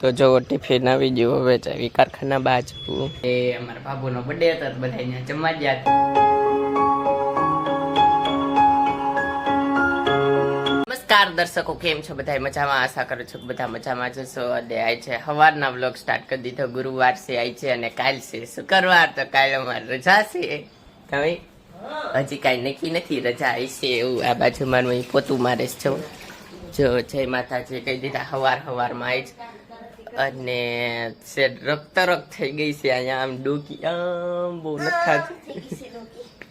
તો જો ટિફિન આવી ગયું, હવે ચાવી કારખાના બાજુ એ અમારા બાબુનો બર્થડે હતો બધા અહીંયા જમવા ગયા. નમસ્કાર દર્શકો, કેમ છો બધા મજામાં? આશા કરું છું બધા મજામાં જશો અને આવી છે સવારના વ્લોગ સ્ટાર્ટ કરી દીધો. ગુરુવાર છે આવી છે અને કાલ છે શુક્રવાર. તો કાલ અમારે રજા છે. તમે? હજી કાંઈ નક્કી નથી, રજા આવી છે એવું. આ બાજુ મારું પોતું મારે છે, જો. જય માતાજી, કહી દીધા, હવાર હવારમાં આવી અને છે રક્ત રક્ત થઈ ગઈ છે અહીંયા. આમ ડોકી આમ બહુ નથી થતી.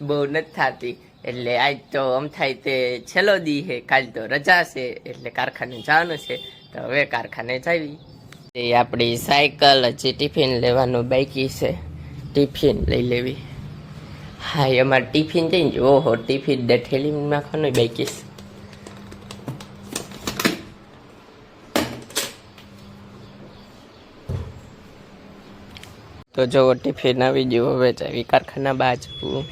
બહુ નથી થતી. એટલે આજ તો આમ થાય તે છેલ્લો દી છે. કાલ તો રજા છે એટલે કારખાને જવાનું છે. તો હવે કારખાને જાવી. તે આપણી સાયકલ હજી ટિફિન લેવાનું બાકી છે. ટિફિન લઈ લેવી. હા એ અમારે ટિફિન જઈને ઓહો ટિફિન ને થેલી નાખવાનું બાકી છે. તો જો ટિફિન આવી ગયું હવે ચાવી કારખાના બાજુ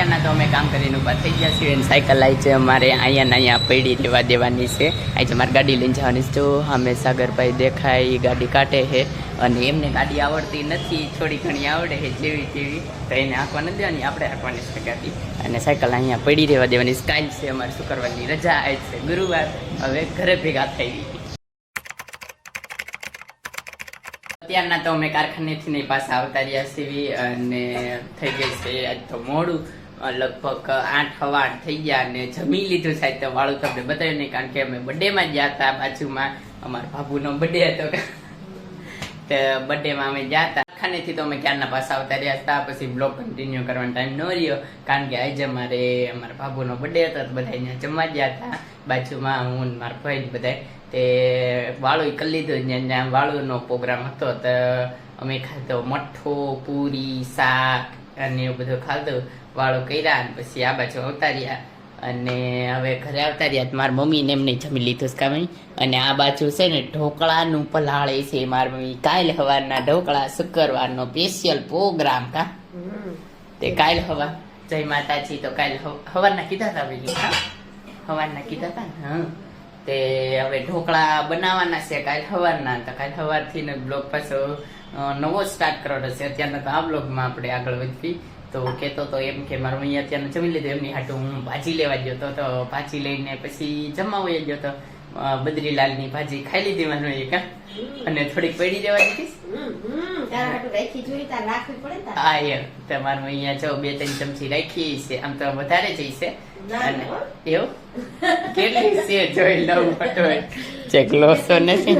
અત્યારના તો અમે કામ કરીને ઊભા થઈ ગયા છીએ અને સાયકલ આવી છે અમારે અહીંયા અહીંયા પડી લેવા દેવાની છે. આજે મારે ગાડી લઈને જવાની છે. તો અમે સાગરભાઈ દેખાય એ ગાડી કાઢે છે અને એમને ગાડી આવડતી નથી, થોડી ઘણી આવડે છે જેવી જેવી તો એને આંકવા નથી દેવાની, આપણે આંકવાની છે ગાડી. અને સાયકલ અહીંયા પડી રહેવા દેવાની સ્ટાઇલ છે, અમારે શુક્રવારની રજા આવી છે, ગુરુવાર. હવે ઘરે ભેગા થઈ ગઈ. અત્યારના તો અમે કારખાનેથી નહીં પાછા આવતા રહ્યા છીએ અને થઈ ગઈ છે આજ તો મોડું. લગભગ આઠ સવા આઠ થઈ ગયા અને જમી લીધું સાહેબ તો વાળું તમને બતાવ્યું નહીં, કારણ કે અમે બર્થડેમાં ગયા હતા બાજુમાં. અમારા બાબુનો બર્થડે હતો. તો બર્થડેમાં અમે ગયા હતા. ખાનેથી તો અમે ક્યારના પાછા આવતા રહ્યા હતા, પછી બ્લોગ કન્ટિન્યુ કરવાનો ટાઈમ ન રહ્યો, કારણ કે આજે અમારે અમારા બાબુનો બર્થડે હતો, તો બધા અહીંયા જમવા ગયા હતા. બાજુમાં હું મારા ભાઈ બધા તે વાળું કરી લીધું જ્યાં જ્યાં વાળુનો પ્રોગ્રામ હતો. તો અમે ખાધો મઠ્ઠો, પૂરી, શાક અને એવું બધું ખાધું. વાળું કર્યા અને પછી આ બાજુ આવતા રહ્યા અને હવે ઘરે તો મારી મમ્મીને એમને જમી લીધું છે કામ અને આ બાજુ છે ને ઢોકળાનું પલાળે છે મારી મમ્મી. કાલ હવારના ઢોકળા શુક્રવારનો સ્પેશિયલ પ્રોગ્રામ કા. તે કાલ હવા. જય માતાજી તો કાલ હવ- હવારના કીધા હતા હા? હવારના કીધા હતા ને હા. તે હવે ઢોકળા બનાવવાના છે કાલ સવારના. તો કાલ સવારથી ને બ્લોગ પાછો નવો સ્ટાર્ટ કરવાનો છે. અત્યારના તો આ બ્લોગમાં આપણે આગળ વધવી તો કેતો તો એમ કે મારું અહીંયા અત્યારે જમી લીધું. એમની હાટું હું ભાજી લેવા ગયો તો તો ભાજી લઈને પછી જમા વયો ગયો તો બદ્રીલાલની ભાજી ખાઈ લીધી મારું એ કા અને થોડીક પડી દેવા દીધી. હા એમ. તમારું અહીંયા જો બે ત્રણ ચમચી રાખી છે. આમ તો વધારે જઈશે. એવું? કેટલી છે જોઈ લઉં ફટોય ચેક લોસો નથી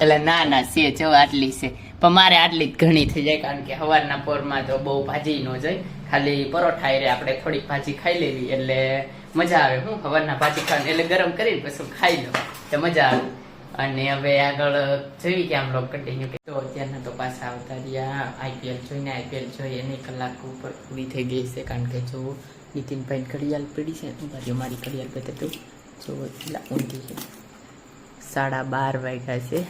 એટલે ના ના છે જો આટલી છે. પણ મારે આટલી જ ઘણી થઈ જાય કારણ કે સવારના પોરમાં તો બહુ ભાજી ન જાય ખાલી પરોઠા રે આપણે થોડીક ભાજી ખાઈ લેવી એટલે મજા આવે. હું સવારના ભાજી ખાવાની એટલે ગરમ કરીને પછી ખાઈ લઉં. તો મજા આવે. અને હવે આગળ જોઈ કે આમ લોક કન્ટિન્યુ તો અત્યારના તો પાછા આવતા રહ્યા. આઈપીએલ જોઈને આઈપીએલ જોઈ એની કલાક ઉપર પૂરી થઈ ગઈ છે કારણ કે જો નીતિનભાઈ ઘડિયાળ પડી છે. મારી મારી ઘડિયાળ બતાવી તો. જો એટલા ઊંધી છે, સાડા બાર વાગ્યા છે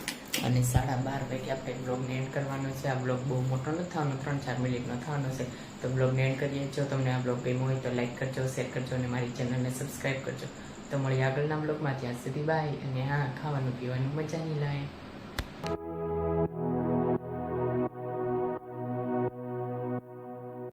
અને સાડા બાર વાગે આપણે બ્લોગને એન્ડ કરવાનો છે. આ બ્લોગ બહુ મોટો નથી થવાનો ત્રણ ચાર મિનિટનો થવાનો છે. તો બ્લોગને એન્ડ કરીએ. જો તમને આ બ્લોગ ગમ્યો હોય તો લાઈક કરજો શેર કરજો અને મારી ચેનલને સબસ્ક્રાઈબ કરજો. તો મળીએ આગળના બ્લોગમાં. ત્યાં સુધી બાય અને હા, ખાવાનું, પીવાનું નહીં લાય